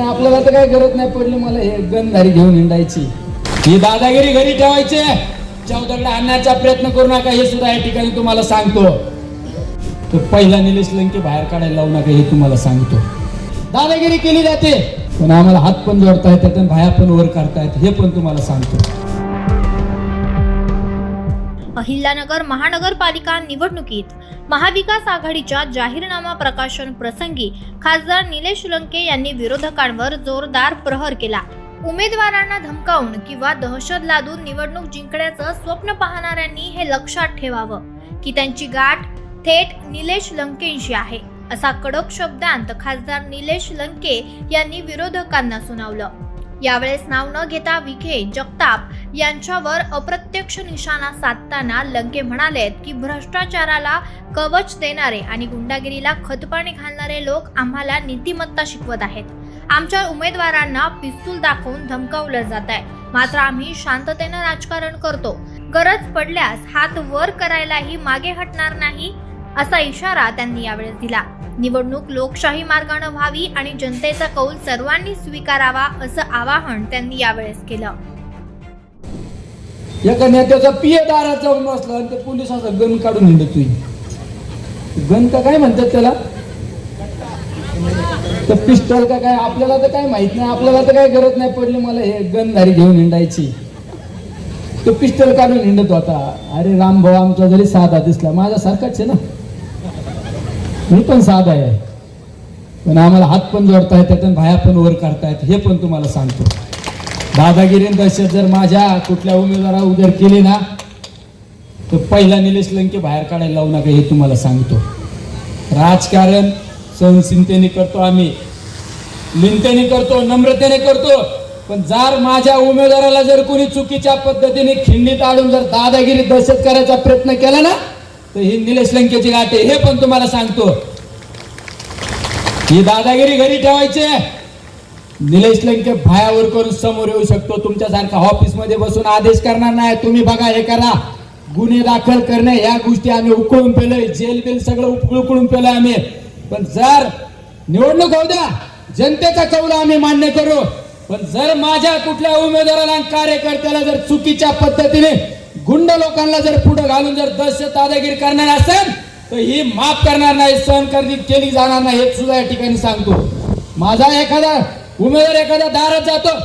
नाही आपल्याला तर काही गरज नाही पडली मला हे गनधारी घेऊन हिंडायची. ही दादागिरी घरी ठेवायचे. चौदगडे आणण्याचा प्रयत्न करू नका हे सुद्धा या ठिकाणी तुम्हाला सांगतो. तो पहिला निलेश लंके बाहेर काढायला लावू नका हे तुम्हाला सांगतो. दादागिरी केली जाते. पण आम्हाला हात पण जोडता येतात आणि भाया पण वर करतायत हे पण तुम्हाला सांगतो. अहिल्यानगर महानगरपालिका निवडणुकीत महाविकास आघाडीच्या जाहीरनामा प्रकाशन प्रसंगी खासदार निलेश लंके यांनी विरोधकांवर जोरदार प्रहार केला. उमेदवारांना धमकावून किंवा दहशत लादून निवडणूक जिंकण्याचं स्वप्न पाहणाऱ्यांनी हे लक्षात ठेवावं की त्यांची गाठ थेट निलेश लंकेंशी आहे असा कडक शब्दांत खासदार निलेश लंके यांनी विरोधकांना सुनावलं. यावेळेस नाव न घेता विखे जगताप यांच्यावर अप्रत्यक्ष निशाणा साधताना लंके म्हणालेत की भ्रष्टाचाराला कवच देणारे आणि गुंडागिरीला खतपाणी घालणारे लोक आम्हाला नीतिमत्ता शिकवत आहेत. आमच्या उमेदवारांना पिस्तूल दाखवून धमकावलं जात आहे. मात्र आम्ही शांततेनं राजकारण करतो. गरज पडल्यास हात वर करायलाही मागे हटणार नाही असा इशारा त्यांनी यावेळेस दिला. निवडणूक लोकशाही मार्गानं व्हावी आणि जनतेचा कौल सर्वांनी स्वीकारावा असं आवाहन त्यांनी यावेळेस केलं. एका नेत्याचा पिये दारात जाऊन बसला आणि ते पोलिसाचा गण काढून हिंडतोय. गण का काय म्हणतात त्याला? तर पिस्टल का काय? आपल्याला तर काय माहीत नाही. आपल्याला तर काय गरज नाही पडली मला हे गणधारी घेऊन हिंडायची. तो पिस्टल काढून हिंडत होता अरे राम भाऊ आमचा जरी साधा दिसला माझा सारखाच आहे ना. मी पण साधा आहे. पण आम्हाला हात पण जोडतायत त्यातून भाया पण वर करतायत हे पण तुम्हाला सांगतो. दादागिरी दहशत जर माझ्या कुठल्या उमेदवारा उदर केली ना तर पहिला निलेश लंके बाहेर काढायला लावू नका हे तुम्हाला सांगतो. राजकारण सहनशीलतेने करतो आम्ही. लिंतेने करतो नम्रतेने करतो पण जर माझ्या उमेदवाराला जर कोणी चुकीच्या पद्धतीने खिंडीत आडून जर दादागिरी दहशत करायचा प्रयत्न केला ना तर ही निलेश लंकेची गाठ आहे हे पण तुम्हाला सांगतो. ही दादागिरी घरी ठेवायची निलेश लंके भायावर करून समोर येऊ शकतो. तुमच्यासारखा ऑफिसमध्ये बसून आदेश करणार नाही. तुम्ही बघा हे करा. गुन्हे दाखल करणे ह्या गोष्टी आम्ही उकळून पेलोय. जेल बिल सगळं उकळून पेलोय आम्ही. पण जर निवडणूक होऊ द्या जनतेचा कौल आम्ही मान्य करू. पण जर माझ्या कुठल्या उमेदवाराला आणि कार्यकर्त्याला जर चुकीच्या पद्धतीने गुंड लोकांना जर पुढे घालून जर दहशत दादागिरी करणार असेल तर ही माफ करणार नाही सहन करणी केली जाणार नाही. हे सुद्धा या ठिकाणी सांगतो. माझा एखादा उमेदवार एखाद्या दारात जातो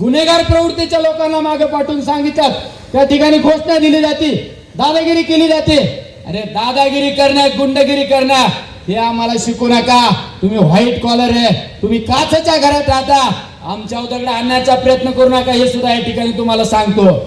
गुन्हेगार प्रवृत्तीच्या लोकांना मागे पाठवून सांगितलं त्या ठिकाणी घोषणा दिली जाते दादागिरी केली जाते. अरे दादागिरी करणं गुंडगिरी करणं हे आम्हाला शिकू नका. तुम्ही व्हाईट कॉलर आहे तुम्ही काचच्या घरात राहता. आमच्या उदगडे आणण्याचा प्रयत्न करू नका हे सुद्धा या ठिकाणी तुम्हाला सांगतो.